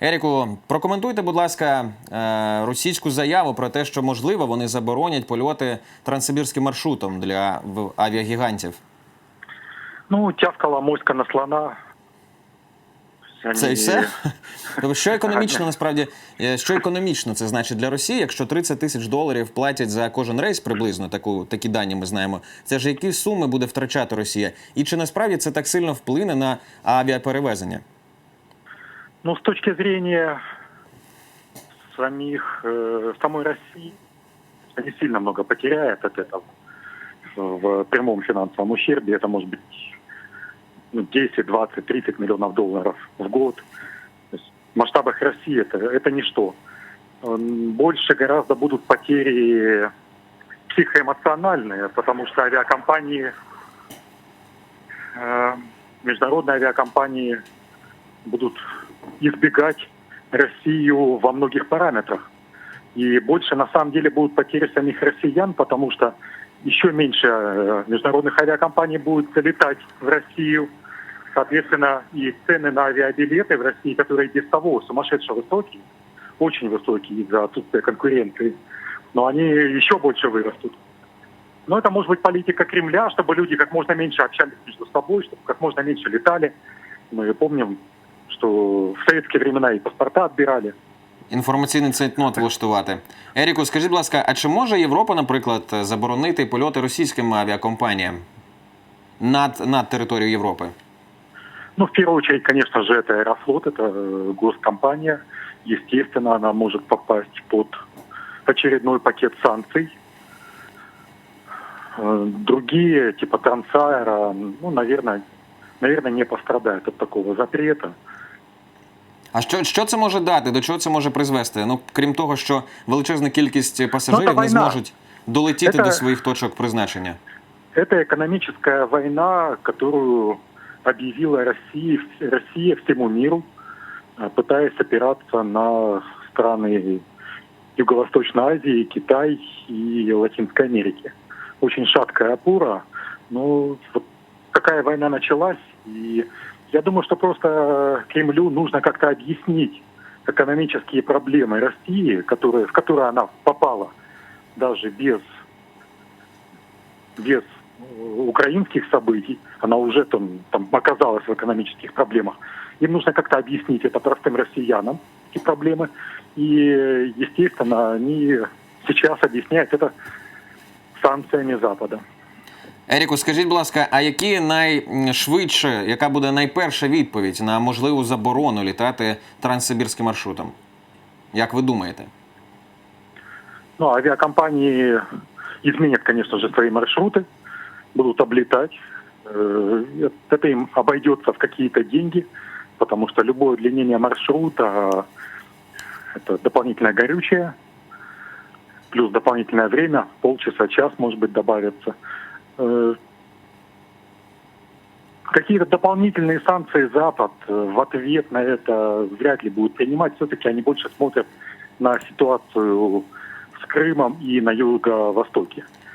Еріку, прокоментуйте, будь ласка, е, російську заяву про те, що можливо вони заборонять польоти транссибірським маршрутом для авіагігантів. Ну, тявкала моська на слона. Це і все? Тобто, що економічно насправді, е, що економічно це значить для Росії, якщо 30 тисяч доларів платять за кожен рейс приблизно, таку такі дані ми знаємо. Це ж які суми буде втрачати Росія? І чи насправді це так сильно вплине на авіаперевезення? Ну, с точки зрения самих, э, самой России, не сильно много потеряет от этого в прямом финансовом ущербе. Это может быть ну, 10, 20, 30 миллионов долларов в год. В масштабах России это, это ничто. Больше гораздо будут потери психоэмоциональные, потому что авиакомпании, э, международные авиакомпании будут избегать Россию во многих параметрах. И больше на самом деле будут потери самих россиян, потому что еще меньше э, международных авиакомпаний будет залетать в Россию. Соответственно, и цены на авиабилеты в России, которые без того сумасшедше высокие, очень высокие из-за отсутствия конкуренции, но они еще больше вырастут. Но это может быть политика Кремля, чтобы люди как можно меньше общались между собой, чтобы как можно меньше летали. Мы помним, что в советские времена и паспорта отбирали. Інформаційний цейтнот влаштувати. Еріку, скажіть, будь ласка, а чи може Європа, наприклад, заборонити польоти російським авіакомпаніям над, над територією Європи? Ну, в первую очередь, конечно же, это Аэрофлот, это э, госкомпания. Естественно, она может попасть под очередной пакет санкций. Э, Другие, типа Трансаэра, ну, наверное, наверное, не пострадают от такого запрета. А що, що це може дати? До чого це може призвести? Ну, крім того, що величезна кількість пасажирів Ну, це не війна. зможуть долетіти Це- до своїх точок призначення. Это экономическая война, которую объявила Россия, Россия всему миру, э, пытаясь опираться на страны Юго-Восточной Азии, Китай и Латинской Америки. Очень шаткая опора, но вот какая война началась, и я думаю, что просто Кремлю нужно как-то объяснить экономические проблемы России, которые, в которые она попала даже без без э, украинских событий, она уже там, там оказалась в экономических проблемах. Им нужно как-то объяснить это простым россиянам, эти проблемы. И, э, естественно, они сейчас объясняют это санкциями Запада. Еріку, скажіть, будь ласка, а які найшвидше, яка буде найперша відповідь на можливу заборону літати транссибірським маршрутом? Як ви думаєте? Ну, авиакомпании изменят, конечно же, свои маршруты, будут облетать. Э, Это им обойдется в какие-то деньги, потому что любое удлинение маршрута э, – это дополнительное горючее, плюс дополнительное время, полчаса, час, может быть, добавится. Э, Какие-то дополнительные санкции Запад э, в ответ на это вряд ли будут принимать. Все-таки они больше смотрят на ситуацию с Крымом и на юго-востоке.